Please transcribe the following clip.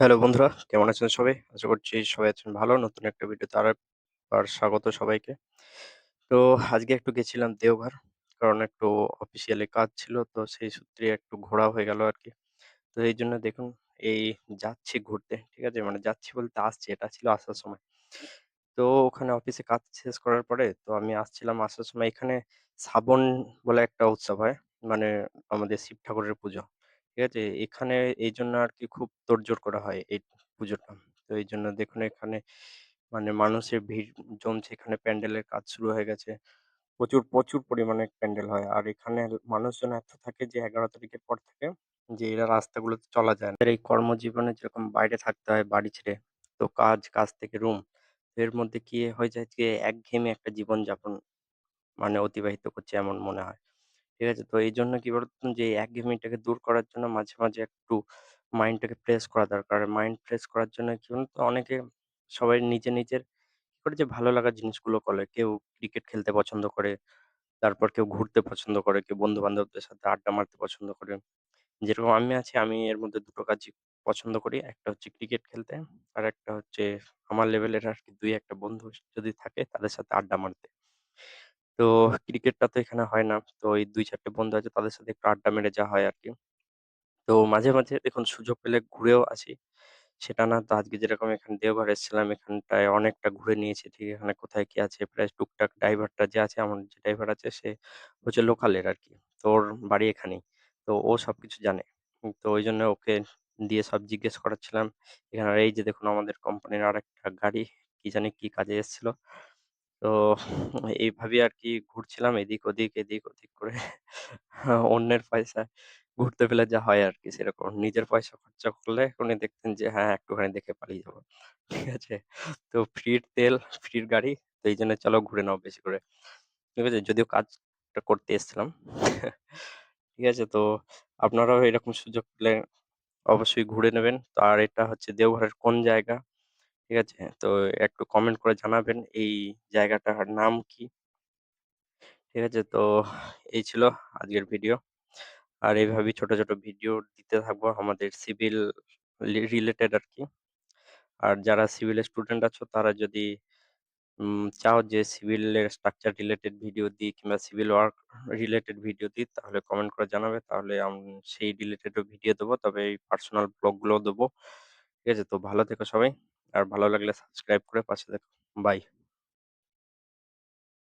Hello বন্ধুরা, কেমন আছেন সবাই? আশা করছি সবাই আছেন ভালো। নতুন একটা ভিডিওতে আরেকবার স্বাগত সবাইকে। তো আজকে একটু গেছিলাম দেওঘর। কারণ একটু অফিসিয়ালি কাজ ছিল। তো সেই সূত্রে একটু ঘোরা হয়ে গেল আর কি তো এই জন্য দেখুন এই যাচ্ছি ঘুরতে। ঠিক আছে? মানে যাচ্ছি বলতে আসছি। এটা ছিল আসার সময়। তো ওখানে অফিসে কাজ শেষ করার পরে তো আমি আসছিলাম, আসার সময় এখানে শ্রাবণ বলে একটা উৎসব হয়। মানে আমাদের শিব ঠাকুরের পুজো। ঠিক আছে? এখানে এইজন্য আরকি খুব তোড়জোড় করা হয় এই পুজোটা। তো এইজন্য দেখুন এখানে মানে মানুষের ভিড় জমছে। এখানে প্যান্ডেলের কাজ শুরু হয়ে গেছে। প্রচুর, প্রচুর পরিমাণে প্যান্ডেল হয়। আর এখানে মানুষজন এত থাকে যে ১১ তারিখের পর থেকে যে এরা রাস্তাগুলোতে চলা যায় এই কর্মজীবনে যেরকম বাইরে থাকতে হয় বাড়ি ছেড়ে, তো কাজ, কাজ থেকে রুম। এর মধ্যে কি হয়ে যায় যে একঘেয়েমি একটা জীবনযাপন মানে অতিবাহিত করছি এমন মনে হয়। ঠিক আছে? তো এই জন্য কি বলতো যে এই একঘেয়েমিটাকে দূর করার জন্য মাঝে, মাঝে একটু মাইন্ডটাকে ফ্রেশ করা দরকার। মাইন্ড ফ্রেশ করার জন্য কি বলুন তো অনেকে সবাই নিজে নিজের কি করে যে ভালো লাগার জিনিসগুলো করে। কেউ ক্রিকেট খেলতে পছন্দ করে, তারপর কেউ ঘুরতে পছন্দ করে, কেউ বন্ধু-বান্ধবদের সাথে আড্ডা মারতে পছন্দ করে। যেরকম আমি আছি আমি এর মধ্যে দুটো কাজই পছন্দ করি। একটা হচ্ছে ক্রিকেট খেলতে, আরেকটা হচ্ছে আমার লেভেলের আরকি ২-১ টা বন্ধু যদি থাকে তাদের সাথে আড্ডা মারতে। তো ক্রিকেটটা তো এখানে হয় না। তো এই ২-৪ টে বন্ধু আছে তাদের সাথে একটু আড্ডা মেরে যাওয়া হয় আরকি। তো মাঝে, মাঝে দেখুন সুযোগ পেলে ঘুরেও আসি। সেটা না তো আজকে যেরকম এখানে দেওঘর এসেছিলাম এখানটায় অনেকটা ঘুরে নিয়েছি। ঠিক এখানে কোথায় কি আছে প্রায় টুকটাক ড্রাইভারটা যে আছে আমার যে ড্রাইভার আছে সে হচ্ছে লোকালের আরকি। তো ওর বাড়ি এখানেই। তো ও সবকিছু জানে। তো ওইজন্য ওকে দিয়ে সব জিজ্ঞেস করাচ্ছিলাম। এখানে আর এই যে দেখুন আমাদের কোম্পানির আরেকটা গাড়ি কি জানি কি কাজে এসেছিল। তো এইভাবেই আরকি ঘুরছিলাম এদিক ওদিক, এদিক ওদিক করে অন্যের পয়সা ঘুরতে পেলে যা হয় আরকি সেরকম। নিজের পয়সা খরচা করলে উনি দেখতেন যে হ্যাঁ, একটুখানি দেখে পালিয়ে যাব। ঠিক আছে? তো ফ্রির তেল, ফ্রির গাড়ি তো এইজন্য চলো ঘুরে নাও বেশি করে। ঠিক আছে? যদিও কাজটা করতে এসেছিলাম। ঠিক আছে? তো আপনারাও এরকম সুযোগ পেলে অবশ্যই ঘুরে নেবেন। তো আর এটা হচ্ছে দেওঘরের কোন জায়গা? ঠিক আছে? তো একটু কমেন্ট করে জানাবেন এই জায়গাটার নাম কি? ঠিক আছে? তো এই ছিল আজকের ভিডিও। আর এভাবেই ছোট, ছোট ভিডিও দিতে থাকব আমাদের সিভিল রিলেটেড আরকি। আর যারা সিভিলের স্টুডেন্ট আছো তারা যদি চাও যে সিভিলের স্ট্রাকচার রিলেটেড ভিডিও দিই কিংবা সিভিল ওয়ার্ক রিলেটেড ভিডিও দিই তাহলে কমেন্ট করে জানাবে। তাহলে আম সেই রিলেটেডও ভিডিও দেবো। তবে এই পার্সোনাল ব্লগ গুলোও দেবো। ঠিক আছে? তো ভালো থেকো সবাই। আর ভালো লাগলে সাবস্ক্রাইব করে পাশে দেখো বাই।